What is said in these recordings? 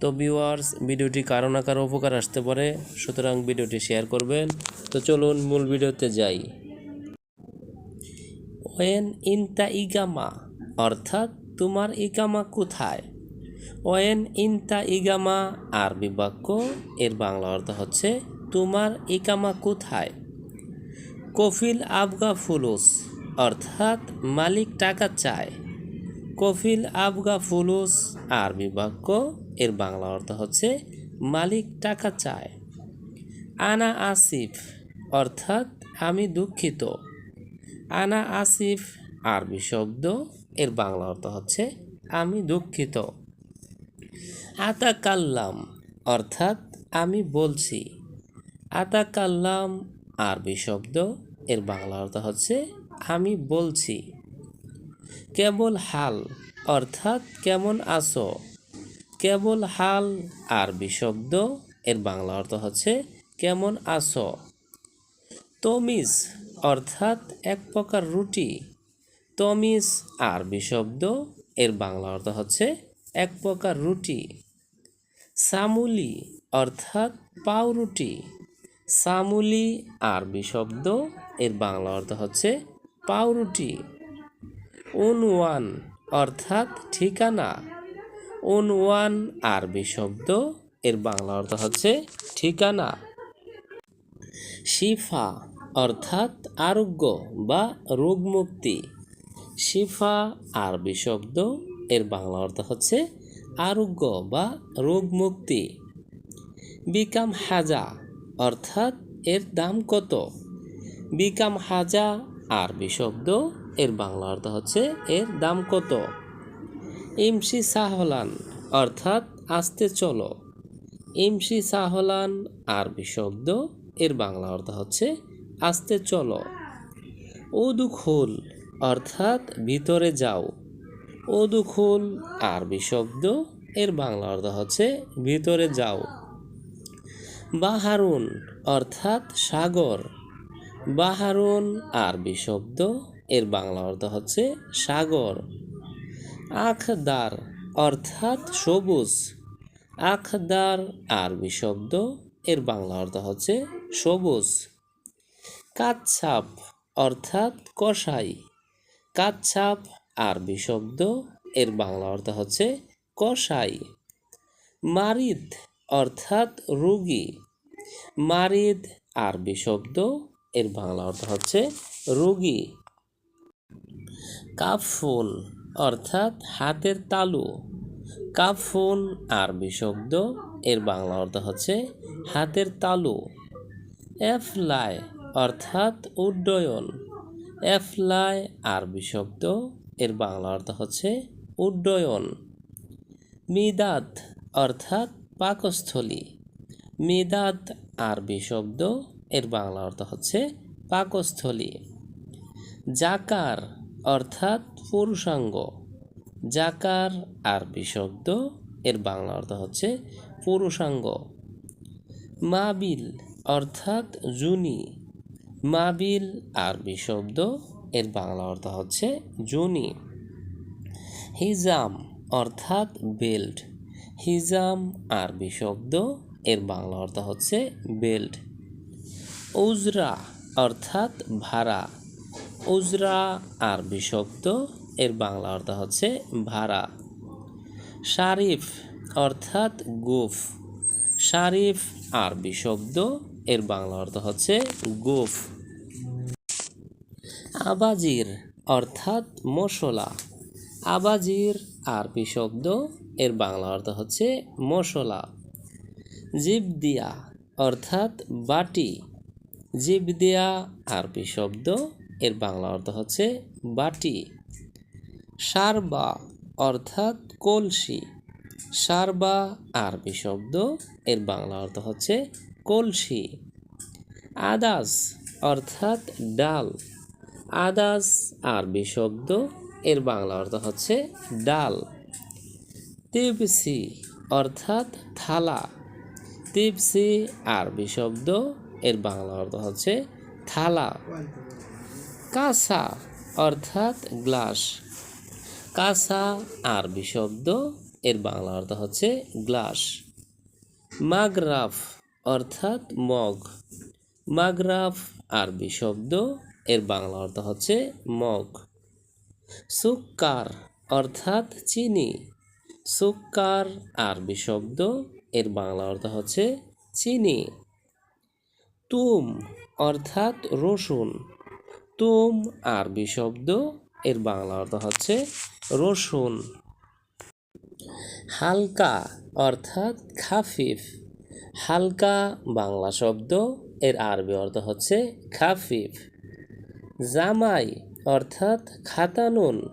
তো ভিউয়ার্স ভিডিওটি কারও না কারও উপকার আসতে পারে, সুতরাং ভিডিওটি শেয়ার করবেন। তো চলুন মূল ভিডিওতে যাই। ওয়েন ইনতা ইগামা, অর্থাৎ তোমার ইগামা কোথায়? ওয়েন ইনতা ইগামা, আরবি বাক্য, এর বাংলা অর্থ হচ্ছে, তোমার ইকামা কোথায়? কফিল আবগা ফুলুস, অর্থাৎ মালিক টাকা চায়। কফিল আবগা ফুলুস, আরবি বাক্য এর বাংলা অর্থ হচ্ছে মালিক টাকা চায়। আনা আসিফ, অর্থাৎ আমি দুঃখিত। আনা আসিফ, আরবি শব্দ, এর বাংলা অর্থ হচ্ছে আমি দুঃখিত। আতা কাল্লাম অর্থাৎ আমি বলছি। আতা কাল্লাম আরবি শব্দ, এর বাংলা অর্থ হচ্ছে আমি বলছি। কেবল হাল, অর্থাৎ কেমন আছো? কেবল হাল আরবি শব্দ এর বাংলা অর্থ হচ্ছে কেমন আছো? তমিজ, অর্থাৎ এক প্রকার রুটি। তমিজ আরবি শব্দ এর বাংলা অর্থ হচ্ছে এক প্রকার রুটি। সামুলি, অর্থাৎ পাউরুটি। সামুলি আরবি শব্দ এর বাংলা অর্থ হচ্ছে পাউরুটি। উনওয়ান, অর্থাৎ ঠিকানা। উনওয়ান আরবি শব্দ। এর বাংলা অর্থ হচ্ছে ঠিকানা। শিফা অর্থাৎ আরোগ্য বা রোগ মুক্তি শিফা আরবি শব্দ, এর বাংলা অর্থ হচ্ছে আরোগ্য বা রোগ মুক্তি বিকাম হাজা অর্থাৎ এর দাম কত? বিকাম হাজা আরবি শব্দ, এর বাংলা অর্থ হচ্ছে এর দাম কত? ইমসি সাহলান অর্থাৎ আসতে চলো। ইমসি সাহলান আরবি শব্দ, এর বাংলা অর্থ হচ্ছে আসতে চলো। উদুখুল অর্থাৎ ভিতরে যাও। উদুখুল আরবি শব্দ, এর বাংলা অর্থ হচ্ছে ভিতরে যাও। বাহারুন, অর্থাৎ সাগর। বাহারুন, আরবি শব্দ, এর বাংলা অর্থ হচ্ছে সাগর। আখদার অর্থাৎ সবুজ। আখদার আরবি শব্দ, এর বাংলা অর্থ হচ্ছে সবুজ। কাচ্ছাপ অর্থাৎ কষাই কাচ্ছাপ আরবি শব্দ, এর বাংলা অর্থ হচ্ছে কষাই মারিদ অর্থাৎ রুগী। মারিদ আরবি শব্দ, এর বাংলা অর্থ হচ্ছে রুগী। কাফুন অর্থাৎ হাতের তালু। কাফুন আরবি শব্দ এর বাংলা অর্থ হচ্ছে হাতের তালু। এফলাই অর্থাৎ উড্ডয়ন। এফলাই আরবি শব্দ এর বাংলা অর্থ হচ্ছে উড্ডয়ন। মিদাত অর্থাৎ পাকস্থলী। মিদাত আরবি শব্দ এর বাংলা অর্থ হচ্ছে পাকস্থলী। জাকার অর্থাৎ পুরুষাঙ্গ। জাকার আরবি শব্দ, এর বাংলা অর্থ হচ্ছে পুরুষাঙ্গ। মাবিল অর্থাৎ জুনি। মাবিল আরবি শব্দ, এর বাংলা অর্থ হচ্ছে জুনি। হিজাম অর্থাৎ বেল্ট। হিজাম আরবি শব্দ, এর বাংলা অর্থ হচ্ছে বেল্ট। উজরা অর্থাৎ ভাড়া। উজরা আরবি শব্দ, এর বাংলা অর্থ হচ্ছে ভাড়া। শারিফ অর্থাৎ গুফ। শারিফ আরবি শব্দ, এর বাংলা অর্থ হচ্ছে গুফ। আবাজির অর্থাৎ মশলা। আবাজির আরবি শব্দ, এর বাংলা অর্থ হচ্ছে মশলা। জিবদিয়া অর্থাৎ বাটি। জিবদিয়া আরবি শব্দ এর বাংলা অর্থ হচ্ছে বাটি। সারবা অর্থাৎ কলসি। সারবা আরবি শব্দ এর বাংলা অর্থ হচ্ছে কলসি। আদাস অর্থাৎ ডাল। আদাস আরবি শব্দ এর বাংলা অর্থ হচ্ছে ডাল। তিবসি অর্থাৎ থালা। তিবসি আরবি শব্দ এর বাংলা অর্থ হচ্ছে থালা। কাসা অর্থাৎ গ্লাস। কাসা আরবি শব্দ, এর বাংলা অর্থ হচ্ছে গ্লাস। মাগরাফ অর্থাৎ মগ। মাগরাফ আরবি শব্দ, এর বাংলা অর্থ হচ্ছে মগ। সুক্কার অর্থাৎ চিনি। সুক্কার আরবি শব্দ, এর বাংলা অর্থ হচ্ছে চিনি। তুম অর্থাৎ রসুন। তুম আরবি শব্দ। এর বাংলা অর্থ হচ্ছে রসুন। হালকা অর্থাৎ খাফিফ। হালকা বাংলা শব্দ, এর আরবি অর্থ হচ্ছে খাফিফ। জামাই অর্থাৎ খাতানুন।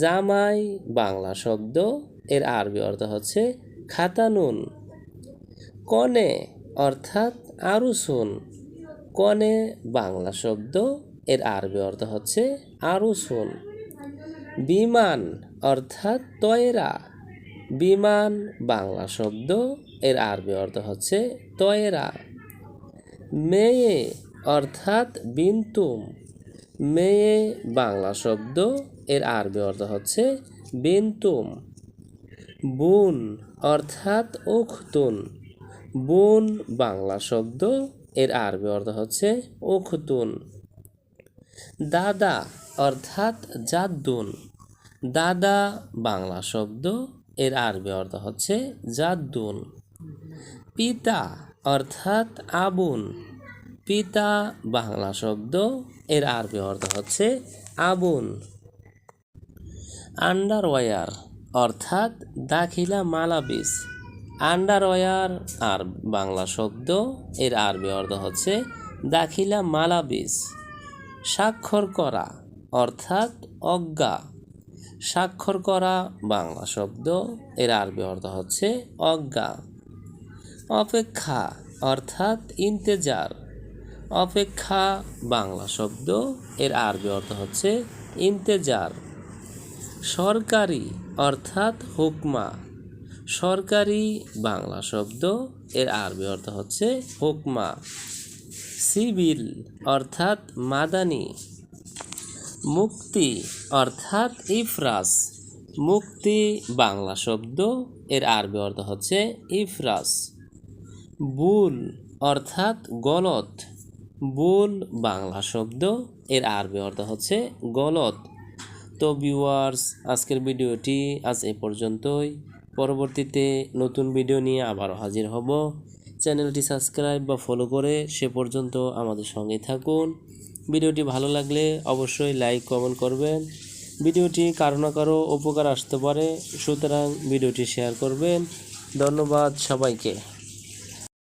জামাই বাংলা শব্দ, এর আরবি অর্থ হচ্ছে খাতানুন। কনে অর্থাৎ আরুসুন। কনে বাংলা শব্দ এর আরবি অর্থ হচ্ছে আরুসুন বিমান অর্থাৎ তয়রা। বিমান, বাংলা শব্দ, এর আরবি অর্থ হচ্ছে তয়রা। মেয়ে অর্থাৎ বিন্তুম। মেয়ে, বাংলা শব্দ, এর আরবি অর্থ হচ্ছে বিন্তুম। বুন অর্থাৎ উখতুন। বুন, বাংলা শব্দ, এর আরবি অর্থ হচ্ছে উখতুন। দাদা অর্থাৎ জাদ্দুন। দাদা বাংলা শব্দ, এর আরবি অর্থ হচ্ছে জাদ্দুন। পিতা অর্থাৎ আবুন। পিতা বাংলা শব্দ, এর আরবি অর্থ হচ্ছে আবুন। আন্ডারওয়্যার অর্থাৎ দাখিলা মালাবিস আন্ডারওয়্যার আর বাংলা শব্দ, এর আরবি অর্থ হচ্ছে দাখিলা মালাবিস স্বাক্ষর করা, অর্থাৎ অজ্ঞা। স্বাক্ষর করা, বাংলা শব্দ, এর আরবি অর্থ হচ্ছে অজ্ঞা। অপেক্ষা, অর্থাৎ ইন্তেজার। অপেক্ষা, বাংলা শব্দ, এর আরবি অর্থ হচ্ছে ইন্তেজার। সরকারি, অর্থাৎ হুকমা। সরকারি, বাংলা শব্দ, এর আরবি অর্থ হচ্ছে হুকমা। সিভিল, অর্থাৎ মাদানি। মুক্তি, অর্থাৎ ইফরাস মুক্তি, বাংলা শব্দ, এর আরবি অর্থ হচ্ছে ইফরাস বুল, অর্থাৎ গলত। বুল, বাংলা শব্দ, এর আরবি অর্থ হচ্ছে গলত। তো ভিউয়ার্স, আজকের ভিডিওটি আজ এ পর্যন্তই। পরবর্তীতে নতুন ভিডিও নিয়ে আবারও হাজির হব। চ্যানেলটি সাবস্ক্রাইব বা ফলো করে সে পর্যন্ত আমাদের সঙ্গে থাকুন। ভিডিওটি ভালো লাগলে অবশ্যই লাইক কমেন্ট করবেন। ভিডিওটি কারও না কারও উপকার আসতে পারে, সুতরাং ভিডিওটি শেয়ার করবেন। ধন্যবাদ সবাইকে।